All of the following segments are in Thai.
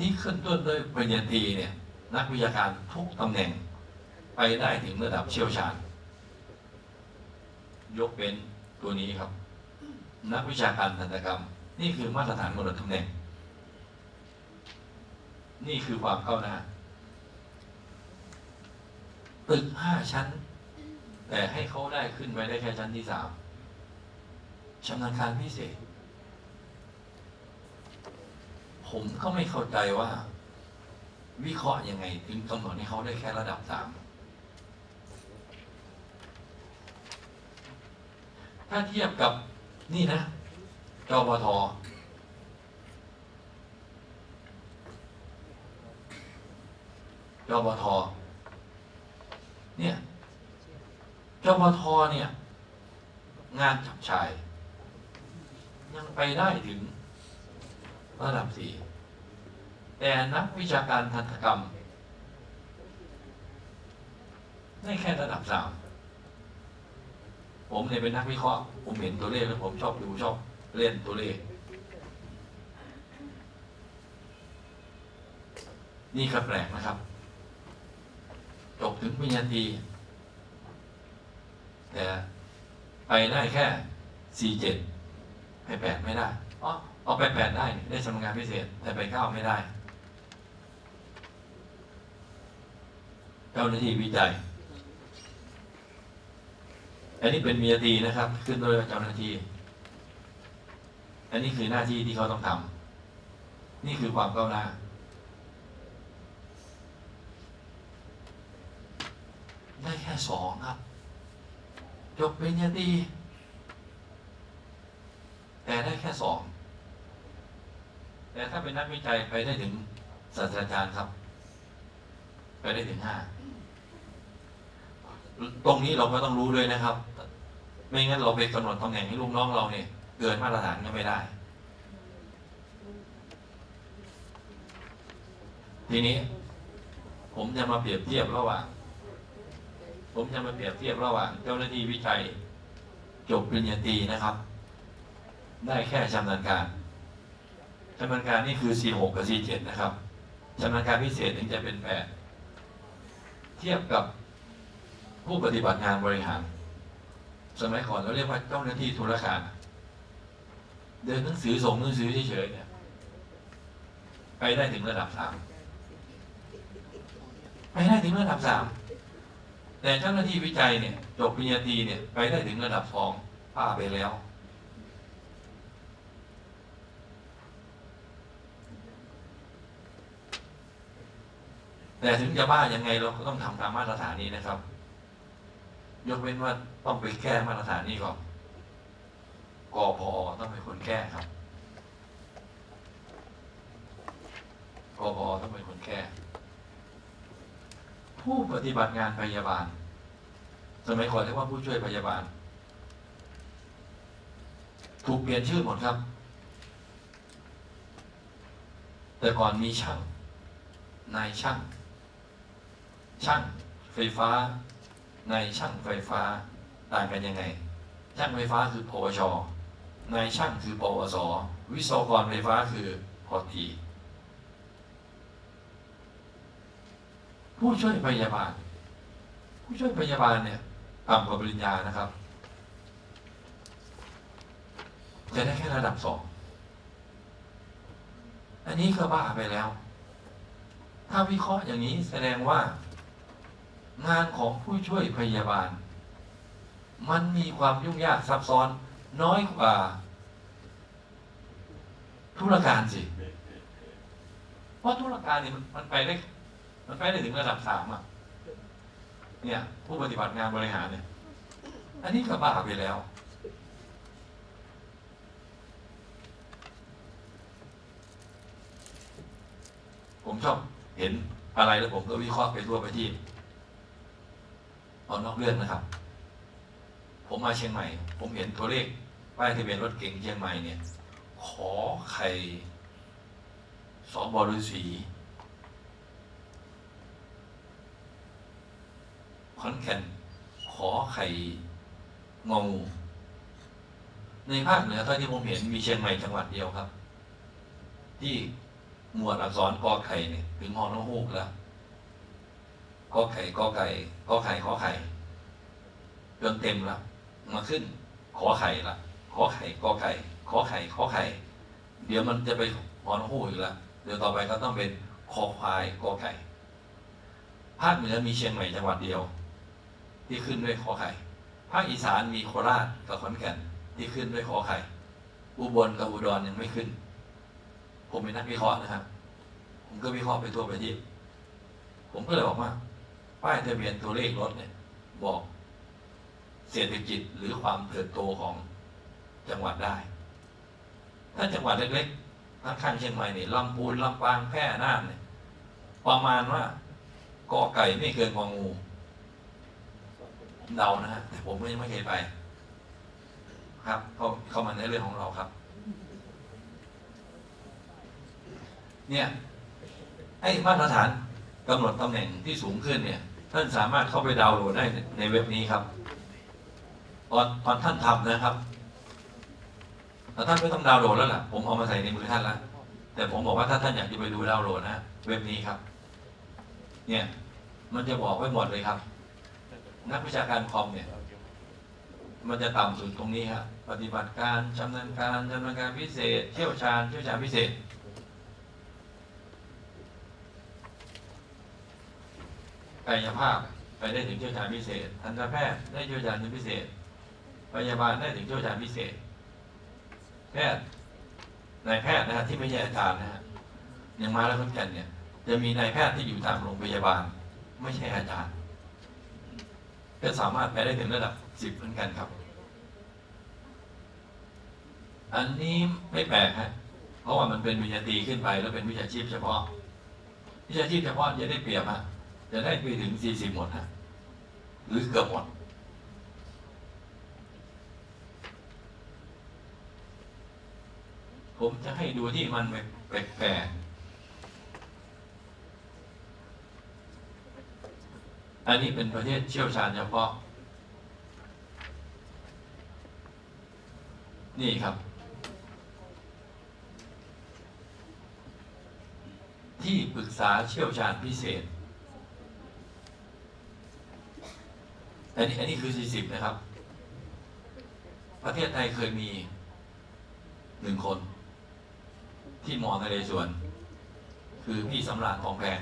ที่ขึ้นต้นด้วยปริญญาตรีเนี่ยนักวิชาการทุกตำแหน่ง ไปได้ถึงระดับเชี่ยวชาญ ยกเป็นตัวนี้ครับ นักวิชาการทันตกรรม นี่คือมาตรฐานกำหนดตำแหน่ง นี่คือความก้าวหน้าตึกห้าชั้น แต่ให้เขาได้ขึ้นไปได้แค่ชั้นที่สามชำนาญการพิเศษ ผมก็ไม่เข้าใจว่า วิเคราะห์ยังไง ถึงกำหนดให้เขาได้แค่ระดับสามถ้าเทียบกับนี่นะจปทจปทเนี่ยจปทเนี่ย งานจับชาย ยังไปได้ถึงระดับสี่ แต่นักวิชาการทันตกรรมได้แค่ระดับสามผมเนี่ยเป็นนักวิเคราะห์ผมเห็นตัวเลขแล้วผมชอบดูชอบเล่นตัวเลข นี่ก็แปลกนะครับ จบถึงปริญญาตรีแต่ไปได้แค่สี่เจ็ดไปแปดไม่ได้อ๋อเอาไปแปดได้ได้สำนักงานพิเศษ แต่ไปเก้าไม่ได้ เจ้าหน้าที่วิจัย อันนี้เป็นมียตีนะครับ ขึ้นโดยเจ้าหน้าที่ อันนี้คือหน้าที่ที่เขาต้องทำนี่คือความก้าวหน้า ได้แค่สองครับ จบปริญญาตรีแต่ได้แค่สองแต่ถ้าเป็นนักวิจัยไปได้ถึงศาสตราจารย์ครับ ไปได้ถึงห้าตรงนี้เราก็ต้องรู้ด้วยนะครับ ไม่งั้นเราไปกำหนดตำแหน่งให้ลูกน้องเราเนี่ยเกินมาตรฐานก็ไม่ได้ ทีนี้ ผมจะมาเปรียบเทียบระหว่างผมจะมาเปรียบเทียบระหว่าง เจ้าหน้าที่วิจัย จบปริญญาตรีนะครับ ได้แค่ชำนาญการชำนาญการนี่คือ C6 กับ C7 นะครับชำนาญการพิเศษถึงจะเป็น8 เทียบกับผู้ปฏิบัติงานบริหาร สมัยก่อนเราเรียกว่าเจ้าหน้าที่ธุรการเดินหนังสือส่งหนังสือเฉยๆเนี่ยไปได้ถึงระดับสามไปได้ถึงระดับสามแต่เจ้าหน้าที่วิจัยเนี่ยจบปริญญาตรีเนี่ยไปได้ถึงระดับสองป้าไปแล้ว แต่ถึงจะบ้ายังไงเราก็ต้องทำตามมาตรฐานนี้นะครับ ยกเว้นว่าต้องไปแก้มาตรฐานนี้ก่อนกอพอต้องเป็นคนแก้ครับกอพอต้องเป็นคนแก้ ผู้ปฏิบัติงานพยาบาล สมัยก่อนเรียกว่าผู้ช่วยพยาบาล ถูกเปลี่ยนชื่อหมดครับ แต่ก่อนมีช่าง นายช่าง ช่างไฟฟ้า ในช่างไฟฟ้าต่างกันยังไง ช่างไฟฟ้าคือปวชนายช่างคือปวส วิศวกรไฟฟ้าคือพอตีผู้ช่วยพยาบาล ผู้ช่วยพยาบาลเนี่ยต่ำกว่าปริญญานะครับ จะได้แค่ระดับสอง อันนี้ก็บ้าไปแล้ว ถ้าวิเคราะห์อย่างนี้แสดงว่า งานของผู้ช่วยพยาบาล มันมีความยุ่งยากซับซ้อนน้อยกว่า ธุรการสิ เพราะธุรการเนี่ยมันมันไปได้ มันไปได้ถึงระดับสามอะ เนี่ย ผู้ปฏิบัติงานบริหารเนี่ย อันนี้ก็บ้าไปแล้ว ผมชอบเห็นอะไรแล้วผมก็วิเคราะห์ไปทั่วไปที่ เอานอกเรื่องนะครับ ผมมาเชียงใหม่ ผมเห็นตัวเลขป้ายทะเบียนรถเก๋งเชียงใหม่เนี่ย ขอไข่สอบฤษีขอนแก่นขอไข่งงูในภาคเหนือเท่าที่ผมเห็นมีเชียงใหม่จังหวัดเดียวครับ ที่หมวดอักษรกอไข่เนี่ยถึงฮอนฮูกแล้ว กอไข่กอไก่กอไข่ขอไข่จนเต็มล้วมาขึ้น ขอไข่ละขอไข่กอไก่ขอไข่ขอไข่เดี๋ยวมันจะไปฮอนฮูอีกแล้วเดี๋ยวต่อไปก็ต้องเป็นคอควายกอไก่ภาคเหนือมีเชียงใหม่จังหวัดเดียว ที่ขึ้นด้วยขอไข่ภาคอีสานมีโคราชกับขอนแก่นที่ขึ้นด้วยขอไข่อุบลกับอุดรยังไม่ขึ้น ผมเป็นนักวิเคราะห์นะครับ ผมก็วิเคราะห์ไปทั่วประเทศผมก็เลยบอกว่า ป้ายทะเบียนตัวเลขรถเนี่ย บอกเศรษฐกิจหรือความเติบโตของจังหวัดได้ ถ้าจังหวัดเล็กๆข้างๆเชียงใหม่นี่ลำพูนลำปางแพร่น่านเนี่ยประมาณว่ากอไก่ไม่เกินกองูเดานะฮะแต่ผมก็ยังไม่เคยไป ครับเข้าเข้ามาในเรื่องของเราครับ เนี่ยไอ้มาตรฐานกำหนดตำแหน่งที่สูงขึ้นเนี่ย ท่านสามารถเข้าไปดาวน์โหลดได้ในเว็บนี้ครับ ตอนตอนท่านทำนะครับแต่ท่านไม่ต้องดาวน์โหลดแล้วล่ะ ผมเอามาใส่ในมือท่านแล้วแต่ผมบอกว่าถ้าท่านอยากจะไปดูดาวน์โหลดนะเว็บนี้ครับ เนี่ย มันจะบอกไว้หมดเลยครับ นักวิชาการคอมเนี่ย มันจะต่ำสุดตรงนี้ครับปฏิบัติการชำนาญการชำนาญการพิเศษ เชี่ยวชาญเชี่ยวชาญพิเศษ กายภาพไปได้ถึงเชี่ยวชาญพิเศษ ทันตแพทย์ได้เชี่ยวชาญพิเศษ พยาบาลได้ถึงเชี่ยวชาญพิเศษ แพทย์นายแพทย์นะฮะที่ไม่ใช่อาจารย์นะฮะอย่างมาแล้วคนกันเนี่ย จะมีนายแพทย์ที่อยู่ตามโรงพยาบาล ไม่ใช่อาจารย์ก็สามารถไปได้ถึงระดับสิบเหมือนกันครับ อันนี้ไม่แปลกฮะเพราะว่ามันเป็นวิญญาตีขึ้นไปแล้วเป็นวิชาชีพเฉพาะ วิชาชีพเฉพาะจะได้เปรียบฮะ จะได้ไปถึงสี่สิบหมดฮะหรือเกือบหมด ผมจะให้ดูที่มันแปลกๆอันนี้เป็นประเทศเชี่ยวชาญเฉพาะ นี่ครับ ที่ปรึกษาเชี่ยวชาญพิเศษ อันนี้อันนี้คือ40นะครับ ประเทศไทยเคยมีหนึ่งคน ที่มอนเรศวรคือพี่สำราญทองแพง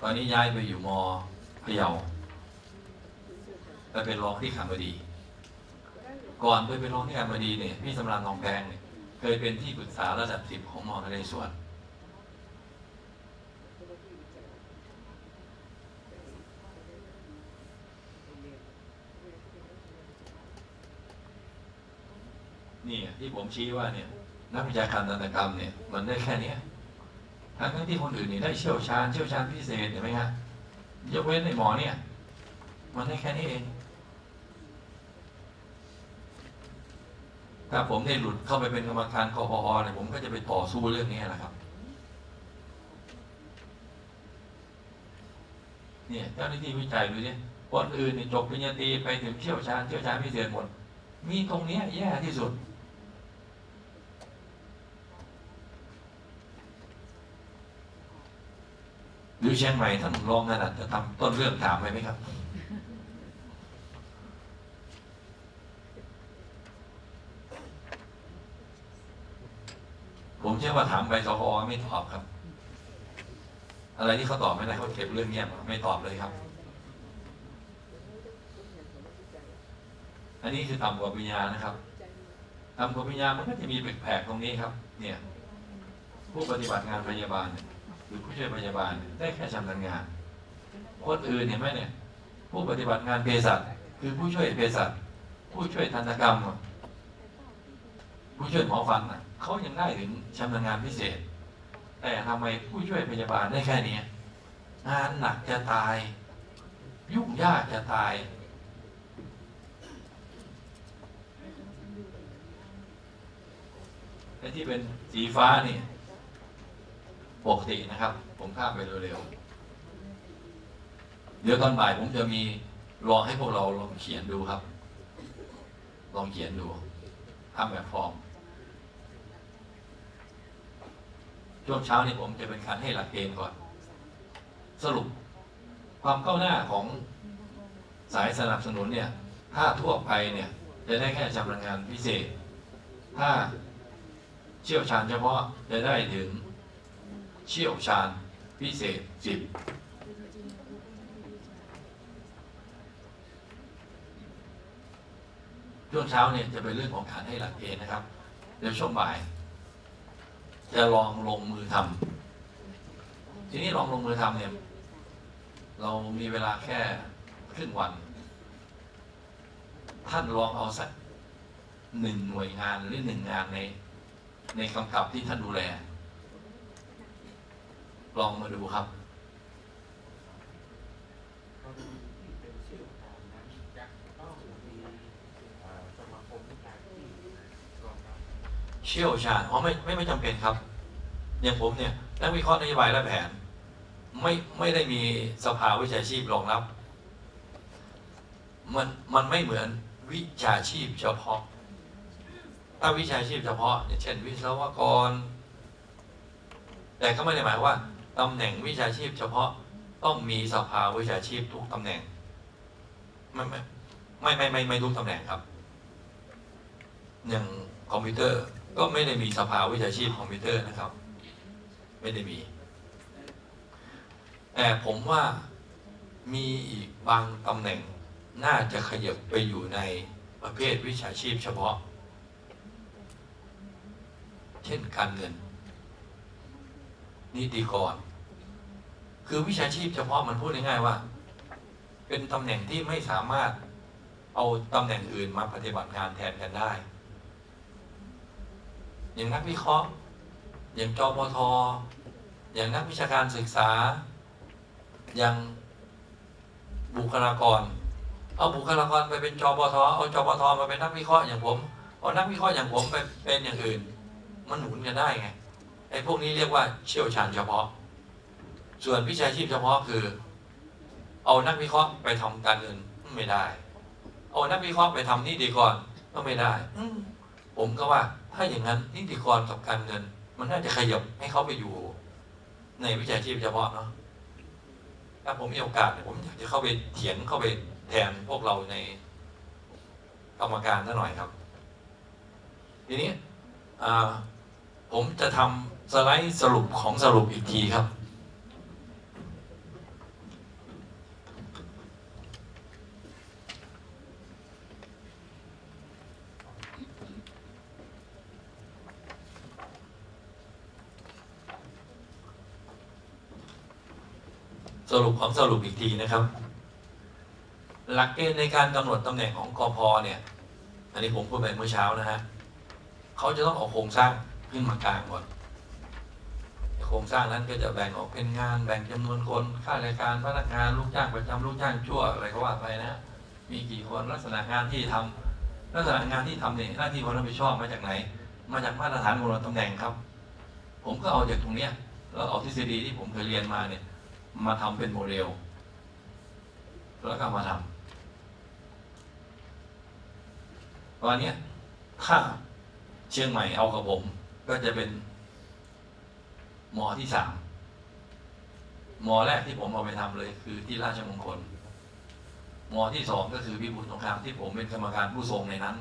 ตอนนี้ย้ายไปอยู่มอพะเยาไปเป็นรองที่ขามบดี ก่อนไปเป็นรองที่ขามบดีเนี่ยพี่สำราญทองแพงเนี่ยเคยเป็นที่ปรึกษาระดับสิบของมอนเรศวร นี่ที่ผมชี้ว่าเนี่ยนักวิชาการทันตกรรมเนี่ยมันได้แค่เนี้ยทั้งทั้งที่คนอื่นนี่ได้เชี่ยวชาญเชี่ยวชาญพิเศษเห็นไหมฮะยกเว้นในหมอเนี่ย มันได้แค่นี้เอง ถ้าผมได้หลุดเข้าไปเป็นกรรมการคอพอเนี่ยผมก็จะไปต่อสู้เรื่องนี้แหละครับ เนี่ยเจ้าหน้าที่วิจัยดูดิคนอื่นเนี่ยจบปริญญาตรีไปถึงเชี่ยวชาญเชี่ยวชาญพิเศษหมด มีตรงเนี้ยแย่ที่สุด หรือเชียงใหม่ท่านรองขนาดจะทำต้นเรื่องถามไปไหมครับ ผมเชื่อว่าถามไปสคไม่ตอบครับ อะไรที่เขาตอบไม่ได้เขาเก็บเรื่องเงียบไม่ตอบเลยครับ อันนี้คือต่ำกว่าปัญญานะครับต่ำกว่าปัญญามันก็จะมีแปลกๆตรงนี้ครับ เนี่ย ผู้ปฏิบัติงานพยาบาลเนี่ย รือผู้ช่วยพยาบาล ได้แค่ชำนาญงาน คนอื่นเห็นไหมเนี่ย ผู้ปฏิบัติงานเภสัชคือผู้ช่วยเภสัชผู้ช่วยทันตกรรม ผู้ช่วยหมอฟันเขายังได้ถึงชำนาญงานพิเศษ แต่ทำไมผู้ช่วยพยาบาลได้แค่นี้งานหนักจะตาย ยุ่งยากจะตายไอ้ที่เป็นสีฟ้านี่ ปกตินะครับ ผมข้ามไปเร็วๆเดี๋ยวตอนบ่ายผมจะมีลองให้พวกเราลองเขียนดูครับ ลองเขียนดูทำแบบฟอร์มช่วงเช้านี่ผมจะเป็นการให้หลักเกณฑ์ก่อน สรุป ความก้าวหน้าของสายสนับสนุนเนี่ย ถ้าทั่วไปเนี่ย จะได้แค่ชำนาญงานพิเศษ ถ้าเชี่ยวชาญเฉพาะจะได้ถึง เชี่ยวชาญพิเศษสิบช่วงเช้าเนี่ยจะเป็นเรื่องของการให้หลักเกณฑ์นะครับ เดี๋ยวช่วงบ่าย จะลองลงมือทำทีนี้ลองลงมือทำเนี่ย เรามีเวลาแค่ครึ่งวัน ท่านลองเอาสักหนึ่งหน่วยงานหรือหนึ่งงานในในกำกับที่ท่านดูแล ลองมาดูครับเชี่ยวชาญอ๋อไม่ไม่ไม่จำเป็นครับอย่างผมเนี่ยนักวิเคราะห์นโยบายและแผน ไม่ไม่ได้มีสภาวิชาชีพรองรับ มันมันไม่เหมือนวิชาชีพเฉพาะ ถ้าวิชาชีพเฉพาะอย่างเช่นวิศวกร แต่ก็ไม่ได้หมายว่า ตำแหน่งวิชาชีพ เฉพาะต้องมีสภาวิชาชีพทุกตำแหน่งไม่ไม่ไม่ไม่ไม่ไม่ทุกตำแหน่งครับอย่างคอมพิวเตอร์ก็ไม่ได้มีสภาวิชาชีพคอมพิวเตอร์นะครับ ไม่ได้มี แต่ผมว่ามีอีกบางตำแหน่งน่าจะขยับไปอยู่ในประเภทวิชาชีพเฉพาะ เช่นการเงิน นิติกร คือวิชาชีพเฉพาะมันพูดง่ายๆว่า เป็นตำแหน่งที่ไม่สามารถเอาตำแหน่งอื่นมาปฏิบัติงานแทนกันได้ อย่างนักวิเคราะห์ อย่างจปทอย่างนักวิชาการศึกษา อย่างบุคลากร เอาบุคลากรไปเป็นจปทเอาจปทมาเป็นนักวิเคราะห์อย่างผมเอานักวิเคราะห์อย่างผมไปเป็นอย่างอื่น มันหนุนกันได้ไงไอ้พวกนี้เรียกว่าเชี่ยวชาญเฉพาะ ส่วนวิชาชีพเฉพาะคือ เอานักวิเคราะห์ไปทำการเงินไม่ได้ เอานักวิเคราะห์ไปทำนิติกรก็ไม่ได้ อืผมก็ว่าถ้าอย่างนั้นนิติกรกับการเงิน มันน่าจะขยับให้เขาไปอยู่ ในวิชาชีพเฉพาะเนาะถ้าผมมีโอกาสผมอยากจะเข้าไปเถียงเข้าไปแทนพวกเราในกรรมการซะหน่อยครับ ทีนี้ผมจะทำสไลด์สรุปของสรุปอีกทีครับ สรุปของสรุปอีกทีนะครับ หลักเกณฑ์ในการกำหนดตำแหน่งของกอพเนี่ย อันนี้ผมพูดไปเมื่อเช้านะฮะเขาจะต้องเอาโครงสร้างขึ้นมากลางก่อนโครงสร้างนั้นก็จะแบ่งออกเป็นงาน แบ่งจำนวนคนค่าราชการพนักงานลูกจ้างประจำลูกจ้างชั่วอะไรก็ว่าไปนะมีกี่คนลักษณะงานที่ทำลักษณะงานที่ทำเนี่ยหน้าที่ความรับผิดชอบมาจากไหน มาจากมาตรฐานกำหนดตำแหน่งครับ ผมก็เอาจากตรงเนี้ยแล้วเอาทฤษฎีที่ผมเคยเรียนมาเนี่ย มาทำเป็นโมเดล แล้วก็มาทำตอนนี้ถ้าเชียงใหม่เอากับผม ก็จะเป็นมอที่สามมอแรกที่ผมเอาไปทำเลยคือที่ราชมงคลมอที่สองก็คือพิบูลสงครามที่ผมเป็นกรรมการผู้ทรงในนั้น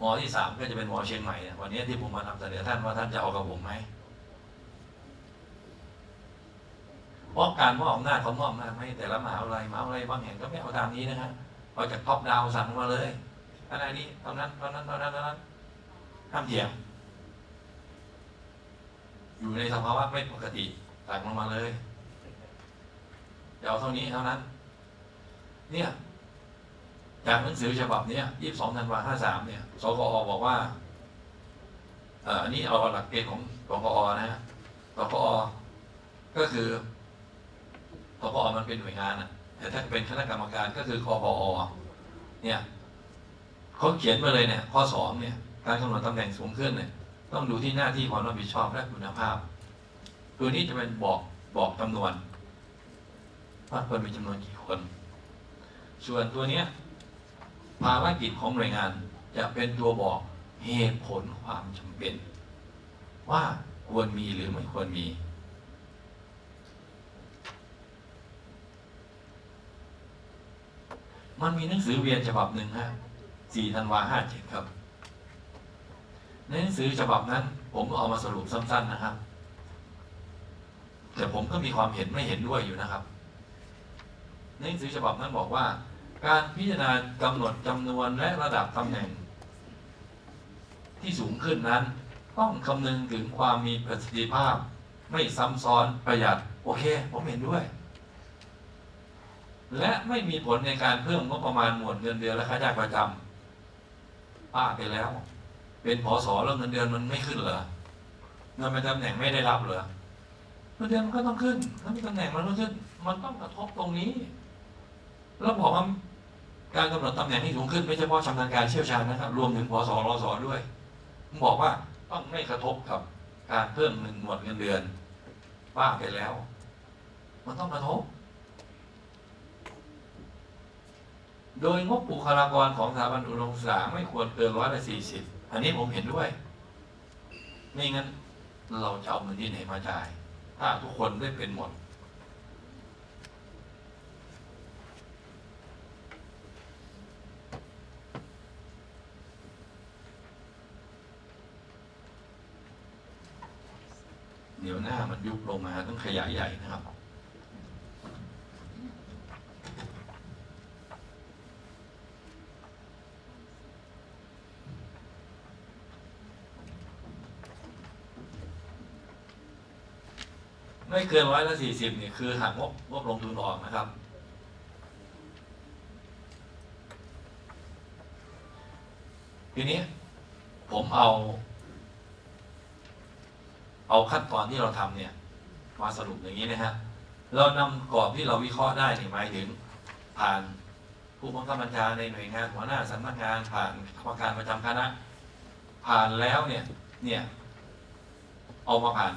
มอที่สามก็จะเป็นมอเชียงใหม่วันนี้ที่ผมมานำเสนอท่านว่าท่านจะเอากับผมไหม เพราะการมอบอำนาจเขามอบอำนาจให้แต่ละมหาวิทยาลัยมหาวิทยาลัยบางแห่งก็ไม่เอาตามนี้นะฮะเอาจากท็อปดาวสั่งมาเลยอะไรนี้เท่านั้นเท่านั้นเท่านั้นเท่านั้นห้ามเถียงอยู่ในสภาวะไม่ปกติสั่งลงมาเลยจะเอาเท่านี้เท่านั้น เนี่ยจากหนังสือฉบับนี้ย22ธันวา53เนี่ย สกอบอกว่าอันนี้เอาหลักเกณฑ์ของสกอนะฮะสกอก็คือ สกอมันเป็นหน่วยงานอะแต่ถ้าเป็นคณะกรรมการก็คือคอพอเนี่ยเขาเขียนมาเลยเนี่ยข้อสองเนี่ยการกำหนดตำแหน่งสูงขึ้นเนี่ยต้องดูที่หน้าที่ความรับผิดชอบและคุณภาพ ตัวนี้จะเป็นบอกบอกจำนวนว่าควรมีจำนวนกี่คน ส่วนตัวเนี้ยภารกิจของหน่วยงานจะเป็นตัวบอกเหตุผลความจำเป็น ว่าควรมีหรือไม่ควรมี มันมีหนังสือเวียนฉบับหนึ่งฮะ4ธันวาห้าเจ็ดครับ ในหนังสือฉบับนั้น ผมเอามาสรุปสั้น ๆนะครับ แต่ผมก็มีความเห็นไม่เห็นด้วยอยู่นะครับ ในหนังสือฉบับนั้นบอกว่า การพิจารณากำหนดจำนวนและระดับตำแหน่ง ที่สูงขึ้นนั้น ต้องคำนึงถึงความมีประสิทธิภาพ ไม่ซ้ำซ้อนประหยัด โอเค ผมเห็นด้วย และไม่มีผลในการเพิ่มงบประมาณหมวดเงินเดือนและค่าจ้างประจำป้าไปแล้ว เป็นพอสอแล้วเงินเดือนมันไม่ขึ้นเหรอเงินเป็นตำแหน่งไม่ได้รับเหรอเงินเดือนมันก็ต้องขึ้นถ้ามีตำแหน่งมันต้องขึ้น มันต้องกระทบตรงนี้ แล้วบอกว่าการกำหนดตำแหน่งให้สูงขึ้นไม่เฉพาะชำนาญการเชี่ยวชาญนะครับ รวมถึงพอสอรอสอด้วยผมบอกว่าต้องไม่กระทบกับการเพิ่มเงินหมวดเงินเดือนป้าไปแล้ว มันต้องกระทบ โดยงบบุคลากรของสถาบันอุดมศึกษาไม่ควรเกินร้อยละสี่สิบอันนี้ผมเห็นด้วย ไม่งั้น เราจะเอาเงินที่ไหนมาจ่าย ถ้าทุกคนได้เป็นหมด เดี๋ยวหน้ามันยุบลงมาต้องขยายใหญ่นะครับ เกินร้อยละสี่สิบเนี่ยคือหักงบงบลงทุนออกนะครับ ทีนี้ผมเอา เอาขั้นตอนที่เราทำเนี่ย มาสรุปอย่างนี้นะฮะเรานำกรอบที่เราวิเคราะห์ได้เนี่หมายถึงผ่านผู้บังคับบัญชาในหน่วยงานหัวหน้าสำนักงานผ่านกรรมการประจำคณะ ผ่านแล้วเนี่ยเนี่ยเอามาผ่าน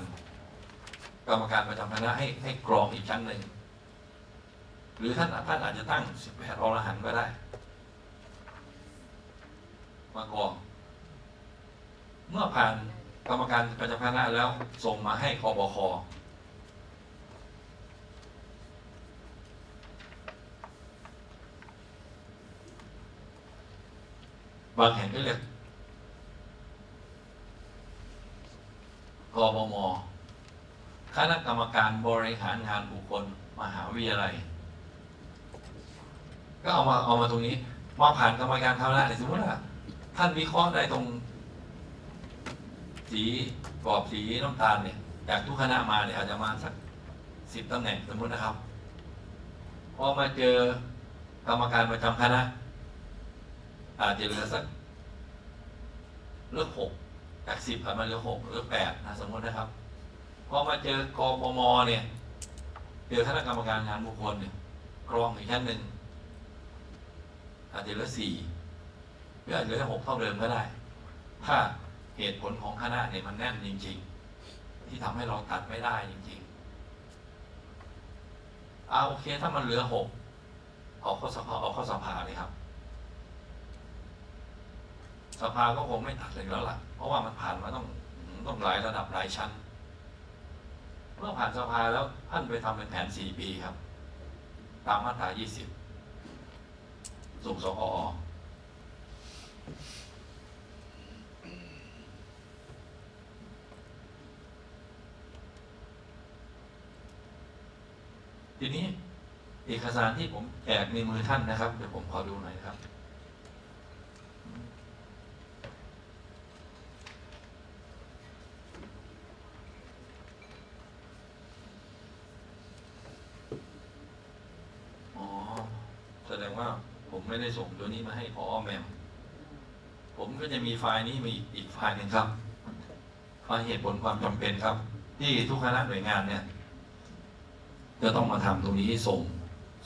กรรมการประจำคณะให้ให้กรองอีกชั้นหนึ่ง หรือท่านท่านอาจจะตั้งสิบแปดอรหันต์ก็ได้ มากรอง เมื่อผ่านกรรมการประจำคณะแล้วส่งมาให้คอปคบางแห่งก็เรียกกปม คณะกรรมการบริหารงานบุคคลมหาวิทยาลัย ก็เอามาเอามาตรงนี้ มาผ่านกรรมการคณะเนี่ยสมมติว่าท่านวิเคราะห์ได้ตรง สีกรอบสีน้ำตาลเนี่ย จากทุกคณะมาเนี่ยอาจจะมาสักสิบตำแหน่งสมมตินะครับ พอมาเจอกรรมการประจำคณะ อาจจะเหลือสักเลือกหกจากสิบผ่านมาเหลือหกหรือแปดนะสมมตินะครับ พอมาเจอกปมเนี่ยเจอคณะกรรมการงานบุคคลเนี่ยกรองอีกชั้นหนึ่งอาจจะเหลือสี่หรืออาจจะเหลือหกเท่าเดิมก็ได้ ถ้าเหตุผลของคณะเนี่ยมันแน่นจริง ๆ ที่ทำให้เราตัดไม่ได้จริงๆเอาโอเคถ้ามันเหลือหกเอาข้าสภาเอาข้าสภาเลยครับสภาก็คงไม่ตัดเลยแล้วล่ะ เพราะว่ามันผ่านมาต้องต้องหลายระดับหลายชั้น เมื่อผ่านสภาแล้วท่านไปทำเป็นแผนสี่ปีครับ ตามมาตรายี่สิบส่งสกอทีนี้เอกสารที่ผมแจกในมือท่านนะครับ เดี๋ยวผมขอดูหน่อยครับ อ๋อ แสดงว่าผม ไม่ได้ส่งตัวนี้มาให้พอแมมผมก็จะมีไฟล์นี้มีอีกไฟล์หนึ่งครับไฟล์เหตุผลความจำเป็นครับ ที่ทุกคณะหน่วยงานเนี่ยจะต้องมาทำตรงนี้ส่ง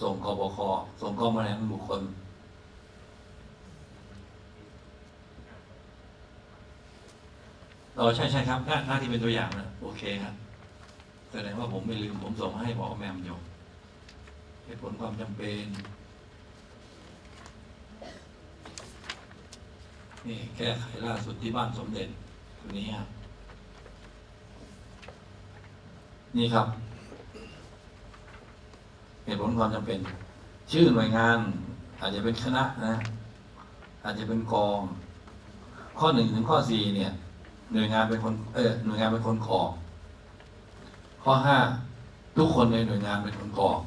ส่งกบคส่งกรมแรงบุคคลเราใช่ใช่ครับหน้าหน้าที่เป็นตัวอย่างนะโอเคครับแสดงว่าผมไม่ลืมผมส่งให้พอแมมอยู่เหตุผลความจำเป็น นี่แก้ไขล่าสุดที่บ้านสมเด็จตัวนี้ครับนี่ครับเหตุผลความจำเป็น ชื่อหน่วยงาน อาจจะเป็นคณะนะ อาจจะเป็นกอง ข้อหนึ่งถึงข้อสี่เนี่ย หน่วยงานเป็นคนเออหน่วยงานเป็นคนกอกข้อห้าทุกคนในหน่วยงานเป็นคนกอก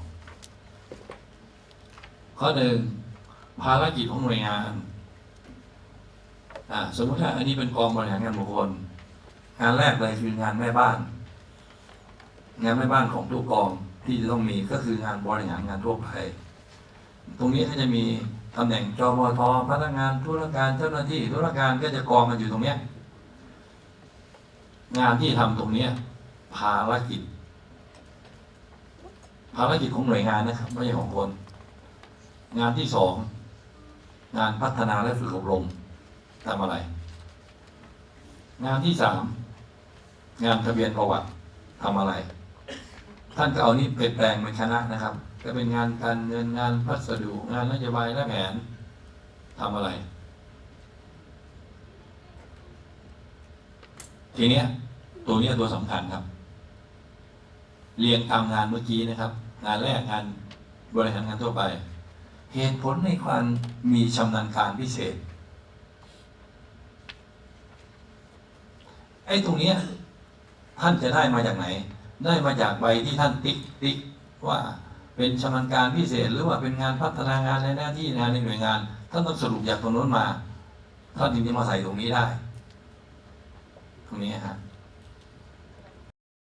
ข้อหนึ่งภารกิจของหน่วยงาน อ่าสมมติถ้าอันนี้เป็นกองบริหารงานบุคคลงานแรกเลยคืองานแม่บ้าน งานแม่บ้านของทุกกองที่จะต้องมีก็คืองานบริหารงานทั่วไป ตรงนี้ก็จะมีตำแหน่งจมทพนักงานธุรการเจ้าหน้าที่ธุรการก็จะกองกันอยู่ตรงเนี้ยงานที่ทำตรงเนี้ยภารกิจ ภารกิจของหน่วยงานนะครับไม่ใช่ของคน งานที่สองงานพัฒนาและฝึกอบรม ทำอะไร งานที่สามงานทะเบียนประวัติทำอะไร ท่านก็เอานี้ไปแปลงเป็นคณะนะครับก็เป็นงานการเงินงานพัสดุงานนโยบายและแผนทำอะไร ทีเนี้ย ตัวเนี้ยตัวสำคัญครับ เรียงตามงานเมื่อกี้นะครับ งานแรกงานบริหารงานทั่วไป เหตุผลในความมีชำนาญการพิเศษ ไอ้ตรงเนี้ยท่านจะได้มาจากไหน ได้มาจากใบที่ท่านติ๊กติ๊กว่าเป็นชำนาญการพิเศษ หรือว่าเป็นงานพัฒนางานในหน้าที่งานในหน่วยงาน ท่านต้องสรุปจากตรงนู้นมาท่านถึงจะมาใส่ตรงนี้ได้ ตรงนี้ฮะ